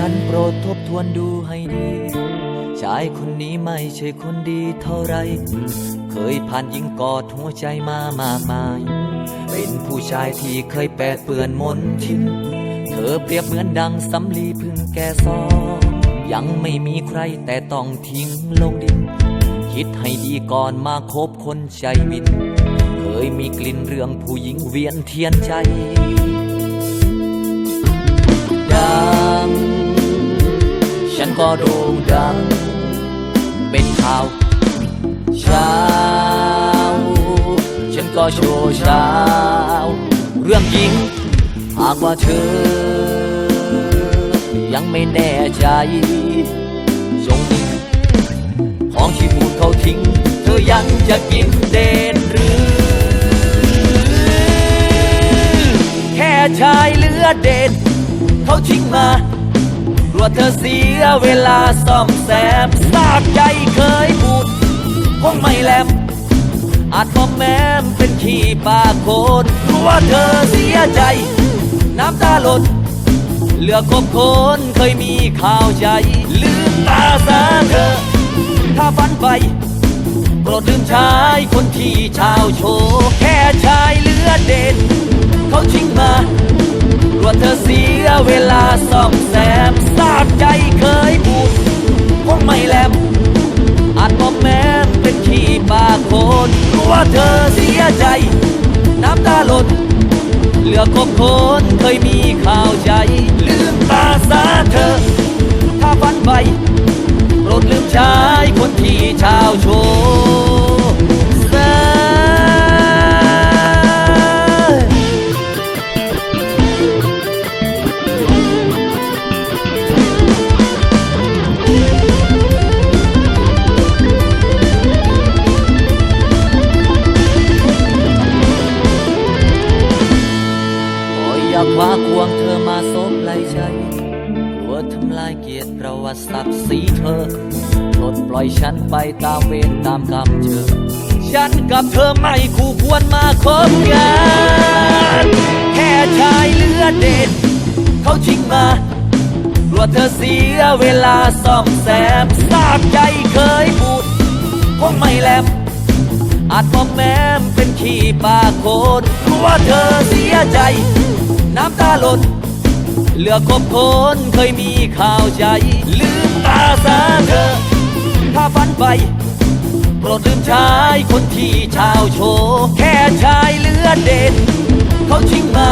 ฉันโปรดทบทวนดูให้ดี ชายคนนี้ไม่ใช่คนดีเท่าไร เคยผ่านยิงกอดหัวใจมามากมาย เป็นผู้ชายที่เคยแปดเปื้อนมนทิน เธอเปรียบเหมือนดังสำลีพึ่งแก่ซองยังไม่มีใครแต่ต้องทิ้งลงดิน คิดให้ดีก่อนมาคบคนใจบิน เคยมีกลิ่นเรื่องผู้หญิงเวียนเทียนใจ ดัง ก็โด่งดัง เป็นข่าวเช้า ฉันก็โชว์เช้า เรื่องจริง หากว่าเธอ ยังไม่แน่ใจจงนิ่งของที่พูดเขาทิ้ง เธอยังจะกินเด่นหรือ แค่ชายเหลือเด่นเขาทิ้งมา ลัวเธอเสียเวลาซ่อมแซมซากใจเคยพูดคงไม่แหลมอาจมอมแมมเป็นขี้ปากโคนกลัวเธอเสียใจ น้ำตาหล่นเหลือคบคนเคยมีข่าวใจ ลืมตาซะเธอ ถ้าฝันไปโปรดลืมชายคนที่ชาวโชว์แค่ชายเหลือเด่น เขาทิ้ง กคนเคยมีข่าวใจ ลืมตาซาเธอ ถ้าฝันไปโปรดลืมชายคนที่ชาวช คว้าควงเธอมาซบไหลใจกลัวทำลายเกียรติประวัติศักดิ์ศรีเธอปลดปล่อยฉันไปตามเวรตามกรรมเธอ ฉันกับเธอไม่คู่ควรมาคบกันแค่ชายเลือเด่นเขาทิ้งมากลัวเธอเสียเวลาซ่อมแซมทราบใจเคยพูดคงไม่แหลมอาจมอมแมมเป็นขี้ปากโคนกลัวเธอเสียใจ น้ำตาหล่นเหลือคบคนเคยมีข่าวใจ ลืมตาซะเธอ ถ้าฝันไปโปรดลืมชายคนที่ชาวโชว์แค่ชายเลือเด่น เขาทิ้งมา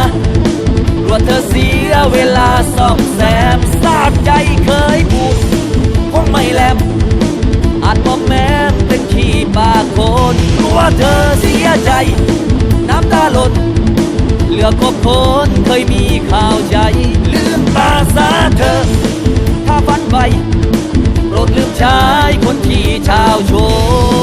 กลัวเธอเสียเวลาซ่อมแซมทราบใจเคยพูดคงไม่แลมอาจมอมแมมเป็นขี้ปากคนกลัวเธอเสียใจ คบคนเคยมีข่าวใจ ลืมตาซาเธอ ถ้าฝันไปโปรดลืมชายคนที่ชาวโชว